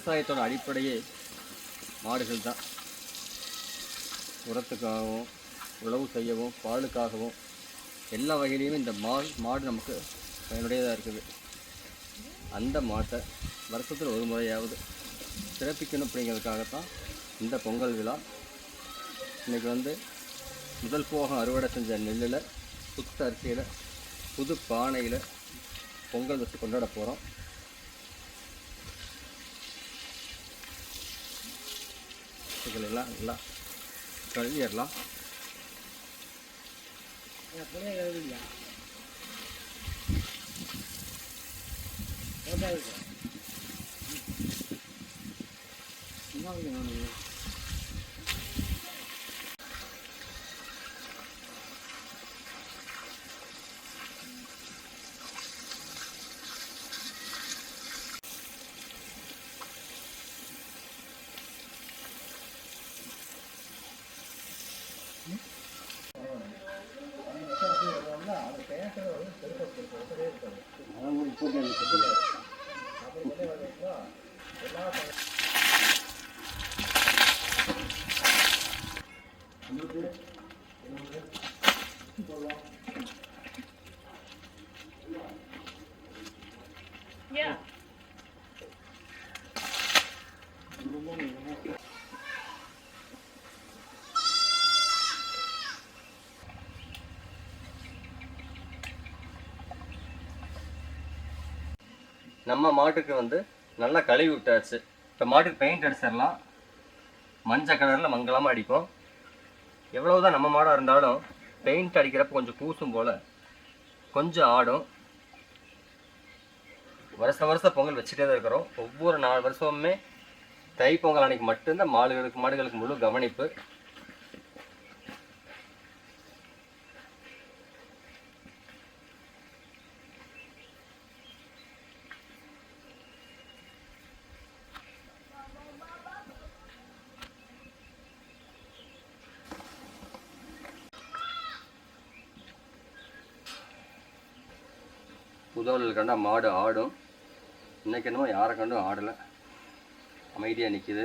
விவசாயத்தோட அடிப்படையே மாடுகள் தான் உரத்துக்காகவும் உழவு செய்யவும் பாலுக்காகவும் எல்லா வகையிலையும் இந்த மா மாடு நமக்கு பயனுடையதாக இருக்குது. அந்த மாட்டை வருஷத்தில் ஒரு முறையாவது சிறப்பிக்கணும் அப்படிங்கிறதுக்காகத்தான் இந்த பொங்கல் விழா. இன்றைக்கி வந்து முதல் போகம் அறுவடை செஞ்ச நெல்லில் புத்த அரிசியில் புது பானையில் பொங்கல் வச்சு கொண்டாட போகிறோம் இதுகளெல்லாம் நல்லா கழுவிடலாம். ಎಲ್ಲ நம்ம மாட்டுக்கு வந்து நல்லா கழுவி விட்டாச்சு. இப்போ மாட்டுக்கு பெயிண்ட் அடிச்சிடலாம். மஞ்சள் கலரில் மங்கலாமல் அடிப்போம். எவ்வளவுதான் நம்ம மாடாக இருந்தாலும் பெயிண்ட் அடிக்கிறப்ப கொஞ்சம் கூசும் போல் கொஞ்சம் ஆடும். வருஷம் வருஷம் பொங்கல் வச்சுட்டே தான் இருக்கிறோம். ஒவ்வொரு நாலு வருஷமுமே தை பொங்கல் அன்னைக்கு மட்டும்தான் மாடுகளுக்கு மாடுகளுக்கு முழு கவனிப்பு. புதவலில் கண்டா மாடு ஆடும். இன்றைக்கி என்னமோ யாரை கண்டும் ஆடலை. அமைதியாக நிற்கிது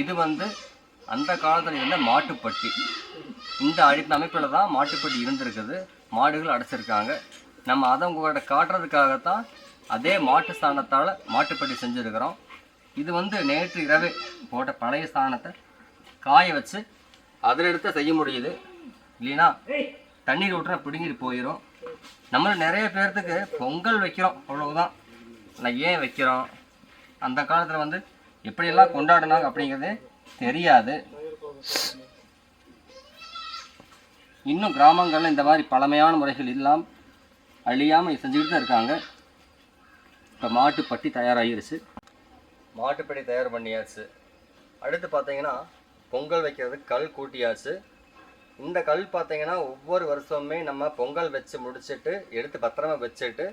இது வந்து அந்த காலத்தில் இருந்த மாட்டுப்பட்டி. இந்த அடிப்பு அமைப்பில் தான் மாட்டுப்பட்டி இருந்திருக்குது. மாடுகள் அடைச்சிருக்காங்க. நம்ம அதை உங்கள்கிட்ட காட்டுறதுக்காகத்தான் அதே மாட்டு சாணத்தால் மாட்டுப்பட்டி செஞ்சுருக்கிறோம். இது வந்து நேற்று இரவு போட்ட பழைய சாணத்தை காய வச்சு அதில் எடுத்து செய்ய முடியுது. இல்லைன்னா தண்ணீர் விட்டுறா பிடுங்கிட்டு போயிடும் நம்ம நிறைய பேர்த்துக்கு பொங்கல் வைக்கிறோம். அவ்வளவுதான். ஆனால் ஏன் வைக்கிறோம்? அந்த காலத்தில் வந்து எப்படியெல்லாம் கொண்டாடினாங்க அப்படிங்கிறது தெரியாது. இன்னும் கிராமங்களில் இந்த மாதிரி பழமையான முறைகள் எல்லாம் அழியாமல் செஞ்சுக்கிட்டு தான் இருக்காங்க. இப்போ மாட்டுப்பட்டி தயாராகிருச்சு. மாட்டுப்பட்டி தயார் பண்ணியாச்சு. அடுத்து பார்த்தீங்கன்னா பொங்கல் வைக்கிறதுக்கு கல் கூட்டியாச்சு. இந்த கல் பார்த்தீங்கன்னா ஒவ்வொரு வருஷமுமே நம்ம பொங்கல் வச்சு முடிச்சுட்டு எடுத்து பத்திரமா வச்சுட்டு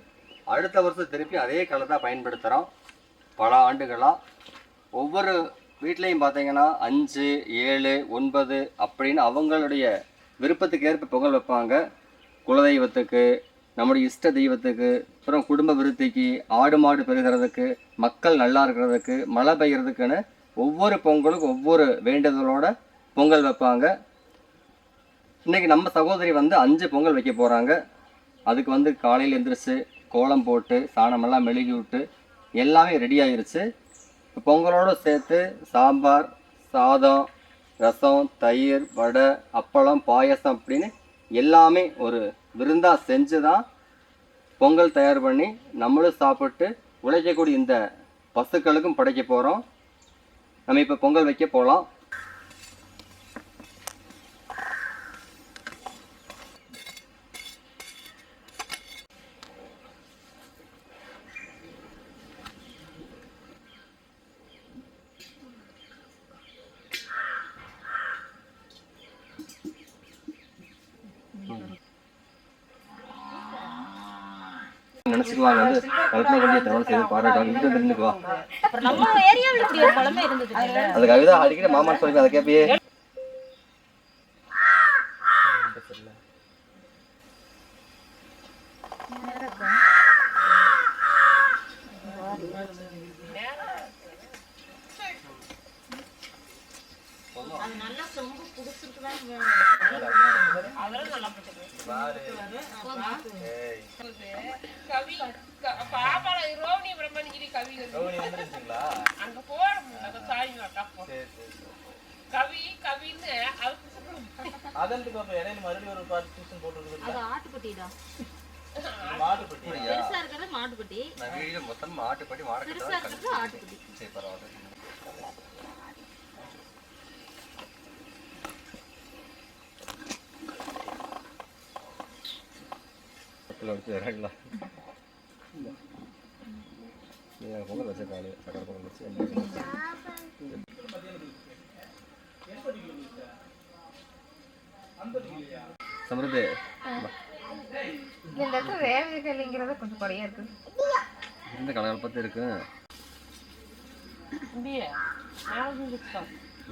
அடுத்த வருஷம் திருப்பி அதே கல்லை தான் பயன்படுத்துகிறோம் பல ஆண்டுகளாக ஒவ்வொரு வீட்லேயும் பார்த்தீங்கன்னா அஞ்சு ஏழு ஒன்பது அப்படின்னு அவங்களுடைய விருப்பத்துக்கு ஏற்ப பொங்கல் வைப்பாங்க. குலதெய்வத்துக்கு நம்முடைய இஷ்ட தெய்வத்துக்கு அப்புறம் குடும்ப விருத்திக்கு ஆடு மாடு பெறுகிறதுக்கு மக்கள் நல்லா இருக்கிறதுக்கு மழை பெய்கிறதுக்குன்னு ஒவ்வொரு பொங்கலுக்கும் ஒவ்வொரு வேண்டுதலோட பொங்கல் வைப்பாங்க. இன்னைக்கு நம்ம சகோதரி வந்து அஞ்சு பொங்கல் வைக்க போகிறாங்க அதுக்கு வந்து காலையில் எந்திரிச்சு கோலம் போட்டு சாணமெல்லாம் மெழுகி விட்டு எல்லாமே ரெடி ஆயிருச்சு. பொங்கலோடு சேர்த்து சாம்பார் சாதம் ரசம் தயிர் வடை அப்பளம் பாயசம் அப்படின்னு எல்லாமே ஒரு விருந்தாக செஞ்சு தான் பொங்கல் தயார் பண்ணி நம்மளும் சாப்பிட்டு உழைக்கக்கூடிய இந்த பசுக்களுக்கும் படைக்க போகிறோம் நம்ம இப்போ பொங்கல் வைக்க போகலாம் நினச்சிக்கலாம் வந்து கல்பனை கொண்டிய தகவல் செய்து பாராட்டுவாங்க இங்கிட்டு வந்து நின்னுக்கு. வா அப்புறம் நம்ம ஏரியாவில் இப்படி ஒரு பழமை இருந்தது இல்ல? அது கவிதா அடிக்கடி மாமான்னு சொல்லி அதை கேப்பியே அது நல்லா சொம்பு புடிச்சிட்டு தான் வேணும். அதெல்லாம் நல்லா கவி க- பாப்பால ரோகிணி பிரம்மணிகிரி கவிகள் அங்க போறோம் அந்த சாமி மாட்டா கவி கவின்னு அதுக்கு அதன்ட்டுக்கு அப்ப இடையில மறுபடியும் ஒரு பாட்டு டியூஷன் போட்டுருக்குது அது ஆட்டுக்குட்டி தான் மாட்டுப்பட்டி பெருசா இருக்கிறது மாட்டுக்குட்டி நான் வீடு மொத்தம் மாட்டுப்படி பெருசா மாடக்கட்டு இருக்கிறது ஆட்டுக்குட்டி சரி பரவாயில்ல பக்கத்தில் வச்சு இறங்கலாம் நீங்கள் பொங்கல் வச்ச காலு சக்கரை பொங்கல் வச்சு எண்ணெய் சமருது. இந்த இடத்துல ரேவதி இல்லைங்கிறத கொஞ்சம் குறையா இருக்கு. இந்த கலகலப்பத்து இருக்கு?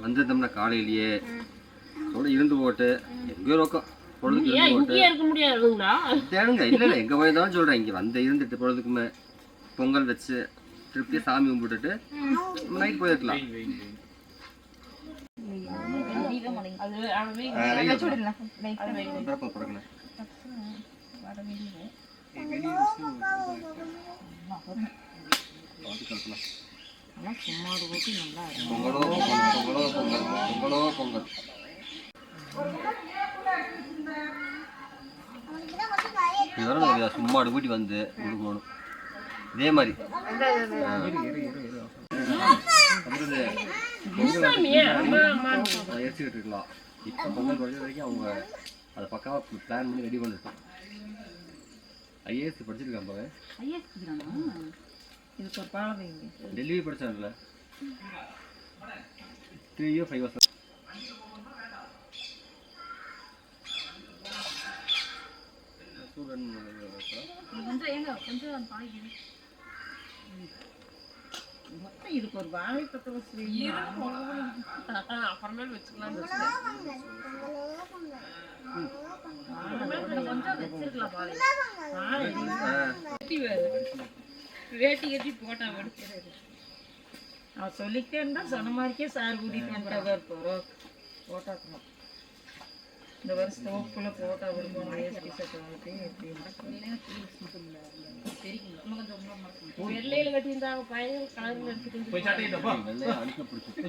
வந்திருந்தோம்னா காலையிலேயே கூட இருந்து போட்டு எங்கேயோ பொழுதுக்கு இருந்து போட்டு. இருக்க முடியாதுங்களா? தேடுங்க இல்லை இல்லை எங்கே போயிருந்தாலும் சொல்கிறேன் இங்கே வந்து இருந்துட்டு பொழுதுக்குமே பொங்கல் வச்சு திருப்தியாக சாமி கும்பிட்டுட்டு நைட் போயிருக்கலாம் பொங்கலோ பொங்கல் பொங்கலோ பொங்கல் பொங்கலோ பொங்கல். இது வரணும் இல்லையா? சும்மா அடுபூட்டி வந்து கொடுக்கணும் இதே மாதிரி. அதை எரிச்சுக்கிட்டு இருக்கலாம். இப்போ பொங்கல் படிச்ச வரைக்கும் அவங்க அதை பக்காவாக பிளான் பண்ணி ரெடி பண்ணிருக்கோம் ஐஏஎஸ் படிச்சிருக்கான் பாரு. இதுக்கு ஒரு வைங்க. Delhi three year five years கொஞ்சம் ஏங்க கொஞ்சம் பாய்க்கு மொத்தம் இதுக்கு ஒரு வசதி அப்புறமேல் வச்சுக்கலாம் கொஞ்சம் வச்சிருக்கலாம் பாலை வேட்டி கட்டி போட்டா எடுத்து அவன் சொல்லிக்கிட்டே இருந்தா சொன்ன மாதிரிக்கே சார் கூட்டிட்டு வந்துட்டாங்க போகிறோம் போட்டாக்கணும் இந்த வருஷம் தோப்புல போட்டா வரும்போது வேஷ்டி சட்டை வந்து எப்படி வெள்ளையில கட்டியிருந்தாங்க பையன் கலர்ல எடுத்துட்டு போய் வெள்ளையா அழுக்க பிடிச்சி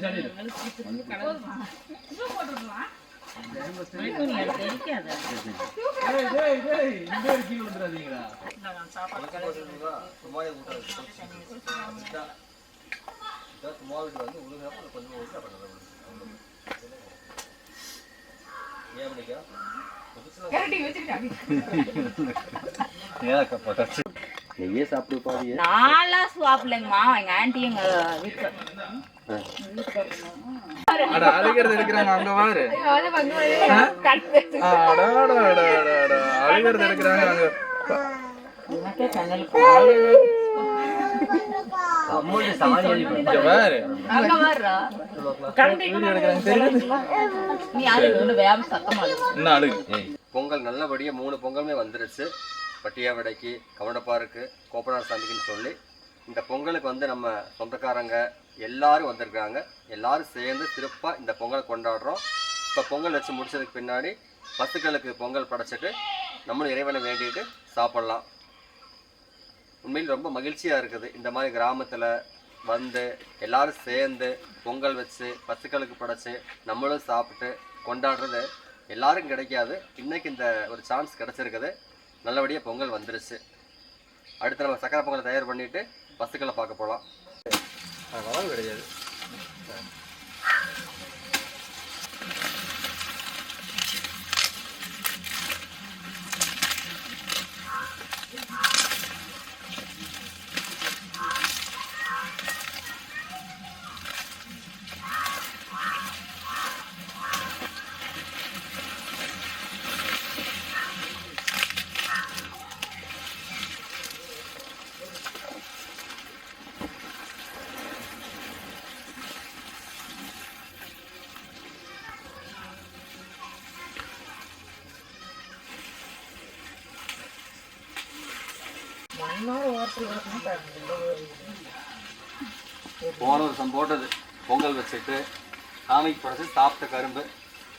வந்து உழுகிறப்ப கொஞ்சம் ஊற்றி அப்புறம் நல்லா விடுது. ஏன் பண்ணிக்கா புதுசுல ஏன் போட்டாச்சு நெய்யே சாப்பிடு பாதியே நான்லாம் சாப்பிடலைங்கம்மா எங்க ஆன்ட்டி எங்க வீட்டுல. அட அழுகிறது இருக்கிறாங்க அங்க பாரு. அழுகிறது இருக்கிறாங்க அங்க. பொங்கல் நல்லபடியாக மூணு பொங்கலுமே வந்துருச்சு. பட்டியாவடைக்கு கவனப்பாருக்கு கோப்பனார் சாமிக்குன்னு சொல்லி இந்த பொங்கலுக்கு வந்து நம்ம சொந்தக்காரங்க எல்லாரும் வந்திருக்காங்க. எல்லாரும் சேர்ந்து சிறப்பாக இந்த பொங்கலை கொண்டாடுறோம். இப்போ பொங்கல் வச்சு முடிச்சதுக்கு பின்னாடி பசுக்களுக்கு பொங்கல் படைச்சிட்டு நம்மளும் இறைவனை வேண்டிட்டு சாப்பிட்லாம். உண்மையில் ரொம்ப மகிழ்ச்சியாக இருக்குது. இந்த மாதிரி கிராமத்தில் வந்து எல்லாரும் சேர்ந்து பொங்கல் வச்சு பசுக்களுக்கு படைச்சு நம்மளும் சாப்பிட்டு கொண்டாடுறது எல்லாருக்கும் கிடைக்காது. இன்னைக்கு இந்த ஒரு சான்ஸ் கிடச்சிருக்குது. நல்லபடியாக பொங்கல் வந்துருச்சு. அடுத்து நம்ம சக்கரை பொங்கலை தயார் பண்ணிவிட்டு பசுக்களை பார்க்க போகலாம் அதனால கிடையாது. போன வருஷம் போட்டது. பொங்கல் வச்சுட்டு சாமிக்கு படைச்சு சாப்பிட்ட கரும்பு.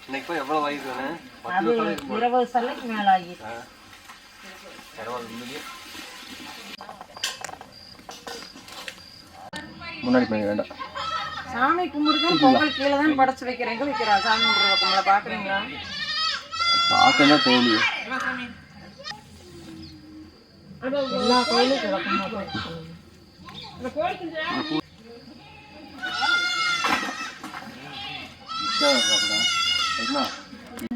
இன்னைக்கு போய் எவ்வளோ இருக்கும் போல. இருபது சல்லைக்கு மேல முன்னாடி போய் வேண்டாம். சாமி கும்பிடுதான் பொங்கல் கீழே தான் படைச்சு வைக்கிறேங்க வைக்கிறா சாமி கும்பிடுற பொங்கலை பாக்குறீங்களா பார்க்கதான் தோல்வி எல்லா கோயிலும்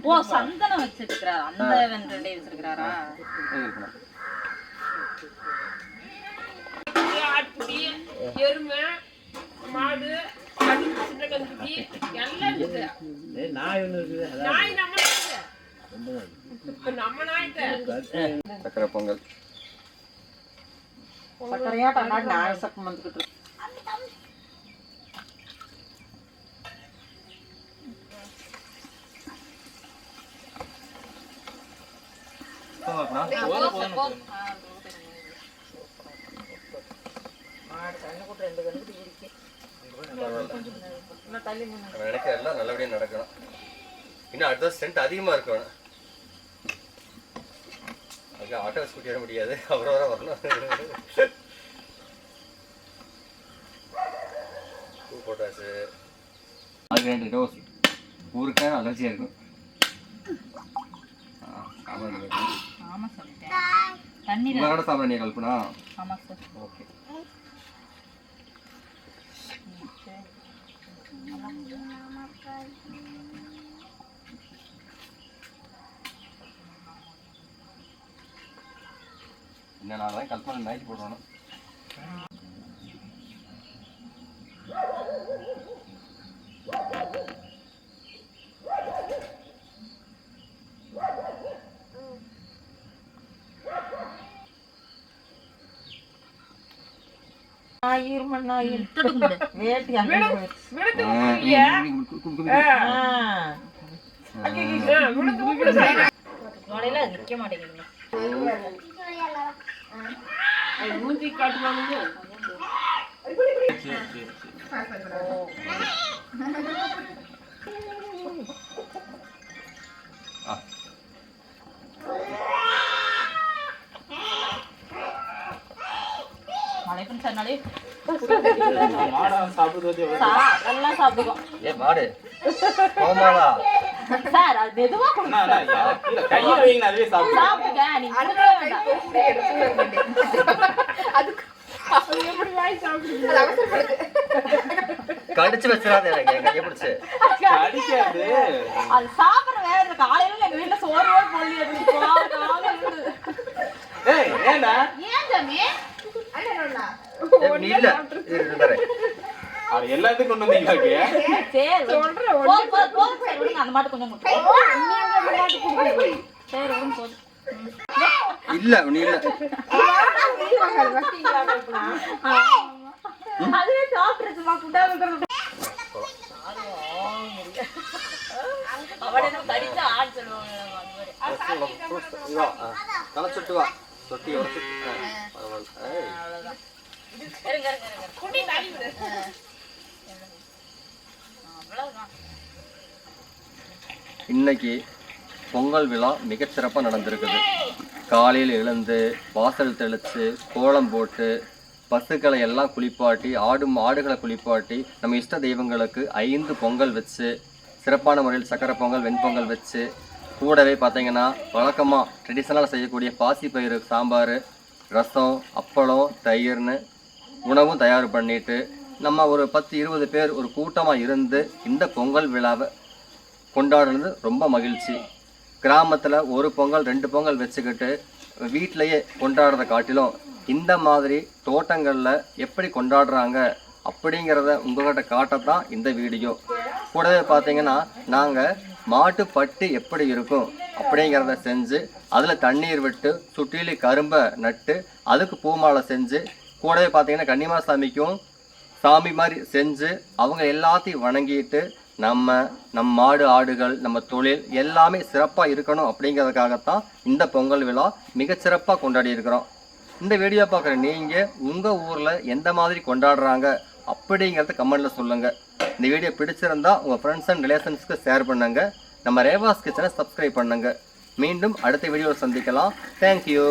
ஓ சந்தனம் வச்சிருக்கிறாரா. அந்த வச்சிருக்கிறாரா? இருக்கணும் எருமை மாடு கன்று எல்லாம் இருக்குது நாய் நம்ம நம்ம நாய்க்கு சக்கரை பொங்கல் சக்கரையாட்ட அண்ணாடி நாய் சக்கம் வந்துக்கிட்டு இருக்கு. மாடு கண்ணு கூட்டு ரெண்டு கண்ணு இருக்கு இன்னும் தள்ளி எல்லாம் நல்லபடியாக நடக்கணும். இன்னும் அடுத்த சென்ட் அதிகமா இருக்கணும் அதுக்கு ஆட்டோ ஸ்கூட்டி வர முடியாது. வர வரணும். பூ போட்டாச்சு அது ரெண்டு டோஸ். ஊருக்கான அலர்ஜியாக இருக்கும். ஆ, சாம்பார் வைக்கணும். ஆமா சொல்லிட்டேன் தண்ணீர் உங்களோட சாப்பிட நீ கல்பனா ஆமா சார். ஓகே. இந்த நாள் தான் கல்பனை நைட் போடணும். விழுந்து விழுந்துலையே ஆ. விழுந்து விழுந்து நுழையில அது நிக்க மாட்டேங்குதுங்க அது மூஞ்சி காட்டுவாங்க மலைப்பன் சொன்னாலே மாடா சாப்பிடுறது வச்சு எவ்வளவு சா- எல்லாம் சாப்பிடுவோம் ஏ மாடு கோமாளா சார் அது மெதுவா கீழே கையில வைங்க அதுவே சாப்பிடு. சாப்பிடுங்க நீங்க வேண்டாம். கடிச்சு வச்சிடாத எனக்கு என் கையை பிடிச்சு. அது சாப்பிடுற வேலை இருக்கு. காலையில எங்க வீட்டுல சோறு ஏய் ஏண்டா? ஏன் அண்ணா இல்ல. தரேன். அது எல்லாத்துக்கும் கொண்டு வந்தீங்களாக்கு சரி சொல்றேன் போ போ போ சரி விடுங்க அந்த மாட்டு கொஞ்சம் முட்டை. சரி விடுங்க போதும். இல்ல நீ இல்ல. அதுவே சாப்பிட்டுருச்சுமா ஃபுட்டாக அவட நம்ம கடிச்சா ஆள் சொல்லுவாங்க. அந்த மாதிரி வா, ஆ. தலை சொட்டு வா சொட்டி உடச்சு பரவாயில்ல ஏய். இருங்க இருங்க இருங்க குடி தள்ளி விடு அவ்வளவுதான் இன்னைக்கு பொங்கல் விழா மிகச்சிறப்பாக நடந்திருக்குது. காலையில் எழுந்து வாசல் தெளித்து கோலம் போட்டு பசுக்களை எல்லாம் குளிப்பாட்டி ஆடு மாடுகளை குளிப்பாட்டி நம்ம இஷ்ட தெய்வங்களுக்கு ஐந்து பொங்கல் வச்சு சிறப்பான முறையில் சக்கரை பொங்கல் வெண்பொங்கல் வச்சு கூடவே பார்த்தீங்கன்னா வழக்கமாக ட்ரெடிஷ்னலாக செய்யக்கூடிய பாசிப்பயிறு சாம்பார் ரசம் அப்பளம் தயிர்னு உணவும் தயார் பண்ணிட்டு நம்ம ஒரு பத்து இருபது பேர் ஒரு கூட்டமாக இருந்து இந்த பொங்கல் விழாவை கொண்டாடுறது ரொம்ப மகிழ்ச்சி. கிராமத்தில் ஒரு பொங்கல் ரெண்டு பொங்கல் வச்சுக்கிட்டு வீட்டிலையே கொண்டாடுறத காட்டிலும் இந்த மாதிரி தோட்டங்களில் எப்படி கொண்டாடுறாங்க அப்படிங்கிறத உங்கள்கிட்ட காட்டத்தான் இந்த வீடியோ. கூடவே பார்த்தீங்கன்னா நாங்கள் மாட்டு பட்டி எப்படி இருக்கும் அப்படிங்கிறத செஞ்சு அதில் தண்ணீர் விட்டு சுற்றிலும் கரும்பை நட்டு அதுக்கு பூமாலை செஞ்சு கூடவே பார்த்தீங்கன்னா கன்னிமா சாமிக்கும் சாமி மாதிரி செஞ்சு அவங்க எல்லாத்தையும் வணங்கிட்டு நம்ம நம் மாடு ஆடுகள் நம்ம தொழில் எல்லாமே சிறப்பாக இருக்கணும் அப்படிங்கிறதுக்காகத்தான் இந்த பொங்கல் விழா மிகச்சிறப்பாக கொண்டாடி இருக்கிறோம். இந்த வீடியோ பார்க்குற நீங்கள் உங்கள் ஊரில் எந்த மாதிரி கொண்டாடுறாங்க அப்படிங்கிறத கமெண்டில் சொல்லுங்கள் இந்த வீடியோ பிடிச்சிருந்தா உங்கள் ஃப்ரெண்ட்ஸ் அண்ட் ரிலேஷன்ஸ்க்கு ஷேர் பண்ணுங்கள் நம்ம ரேவாஸ் கிச்சனை சப்ஸ்கிரைப் பண்ணுங்கள் மீண்டும் அடுத்த வீடியோவில் சந்திக்கலாம். தேங்க்யூ